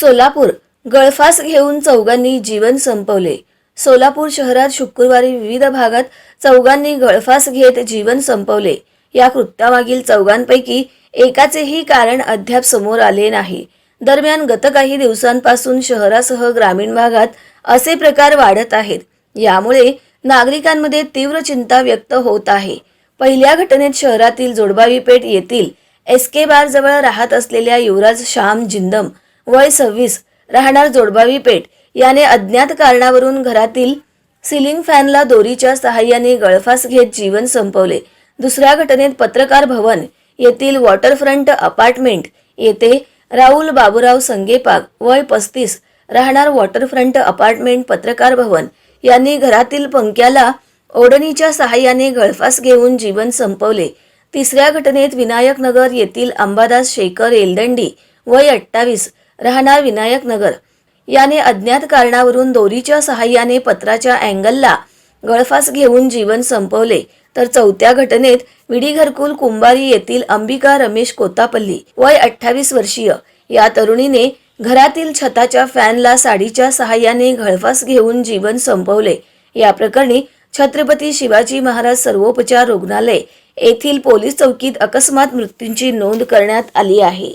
सोलापूर गळफास घेऊन चौघांनी जीवन संपवले. सोलापूर शहरात शुक्रवारी विविध भागात चौघांनी गळफास घेत जीवन संपवले. या कृत्यामागील चौघांपैकी एकाचेही कारण अद्याप समोर आले नाही. दरम्यान गत काही दिवसांपासून शहरासह ग्रामीण भागात असे प्रकार वाढत आहेत. यामुळे नागरिकांमध्ये तीव्र चिंता व्यक्त होत आहे. पहिल्या घटनेत शहरातील जोडबावी पेठ येथील एस के बार जवळ राहत असलेल्या युवराज श्याम जिंदम वय सव्वीस राहणार जोडबावी पेठ. याने अज्ञात कारणावरून घरातील सिलिंग फॅनला दोरीच्या सहाय्याने गळफास घेत जीवन संपवले. दुसऱ्या घटनेत पत्रकार भवन येथील वॉटरफ्रंट अपार्टमेंट येथे राहुल बाबूराव संगेपाग वय पस्तीस राहणार वॉटरफ्रंट अपार्टमेंट पत्रकार भवन यांनी घरातील पंख्याला ओढणीच्या सहाय्याने गळफास घेऊन जीवन संपवले. तिसऱ्या घटनेत विनायक नगर येथील अंबादास शेखर एलदंडी वय अठ्ठावीस राहणार विनायक नगर. याने अज्ञात कारणावरून दोरीच्या सहाय्याने पत्राच्या अँगलला गळफास घेऊन जीवन संपवले. तर चौथ्या घटनेत विडी घरकुल कुंभारी येथील अंबिका रमेश कोतापल्ली वय अठ्ठावीस वर्षीय. या तरुणीने घरातील छताच्या फॅनला साडीच्या सहाय्याने गळफास घेऊन जीवन संपवले. या प्रकरणी छत्रपती शिवाजी महाराज सर्वोपचार रुग्णालय येथील पोलीस चौकीत अकस्मात मृत्यूंची नोंद करण्यात आली आहे.